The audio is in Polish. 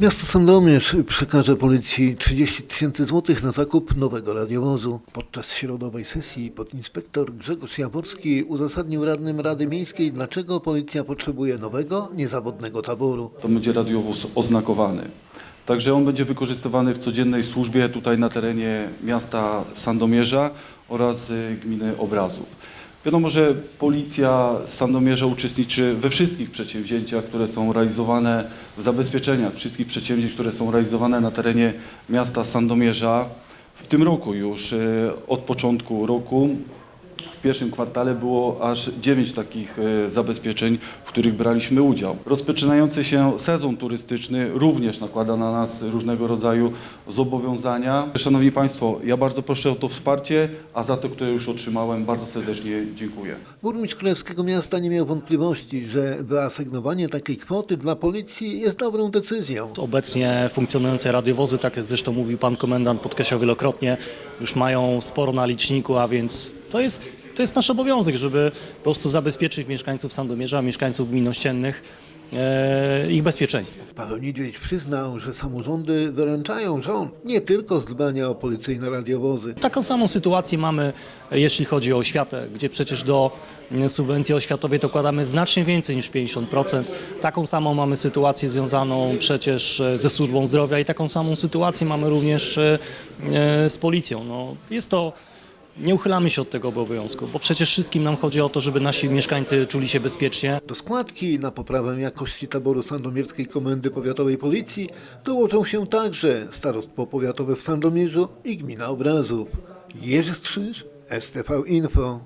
Miasto Sandomierz przekaże policji 30 tysięcy złotych na zakup nowego radiowozu. Podczas środowej sesji podinspektor Grzegorz Jaworski uzasadnił radnym Rady Miejskiej, dlaczego policja potrzebuje nowego, niezawodnego taboru. to będzie radiowóz oznakowany. Także on będzie wykorzystywany w codziennej służbie tutaj na terenie miasta Sandomierza oraz y, gminy Obrazów. Wiadomo, że policja Sandomierza uczestniczy we wszystkich przedsięwzięciach, które są realizowane w zabezpieczeniach wszystkich przedsięwzięć, które są realizowane na terenie miasta Sandomierza. W tym roku już, y, od początku roku, w pierwszym kwartale było aż 9 takich e, zabezpieczeń, w których braliśmy udział. Rozpoczynający się sezon turystyczny również nakłada na nas różnego rodzaju zobowiązania. Szanowni Państwo, ja bardzo proszę o to wsparcie, a za to, które już otrzymałem, bardzo serdecznie dziękuję. Burmistrz Królewskiego Miasta nie miał wątpliwości, że wyasygnowanie takiej kwoty dla policji jest dobrą decyzją. Obecnie funkcjonujące radiowozy, tak jak zresztą mówił pan komendant, podkreślał wielokrotnie, już mają sporo na liczniku, a więc to jest, to jest nasz obowiązek, żeby po prostu zabezpieczyć mieszkańców Sandomierza, mieszkańców gmin ościennych, e, ich bezpieczeństwo. Paweł Niedźwiedź przyznał, że samorządy wyręczają rząd nie tylko z dbania o policyjne radiowozy. Taką samą sytuację mamy, jeśli chodzi o oświatę, gdzie przecież do mm, subwencji oświatowej dokładamy znacznie więcej niż 50%. Taką samą mamy sytuację związaną przecież e, ze służbą zdrowia i taką samą sytuację mamy również e, e, z policją. No, jest to, nie uchylamy się od tego obowiązku, bo przecież wszystkim nam chodzi o to, żeby nasi mieszkańcy czuli się bezpiecznie. Do składki na poprawę jakości taboru Sandomierskiej Komendy Powiatowej Policji dołożą się także Starostwo Powiatowe w Sandomierzu i Gmina Obrazów. Jerzy Strzyż, STV Info.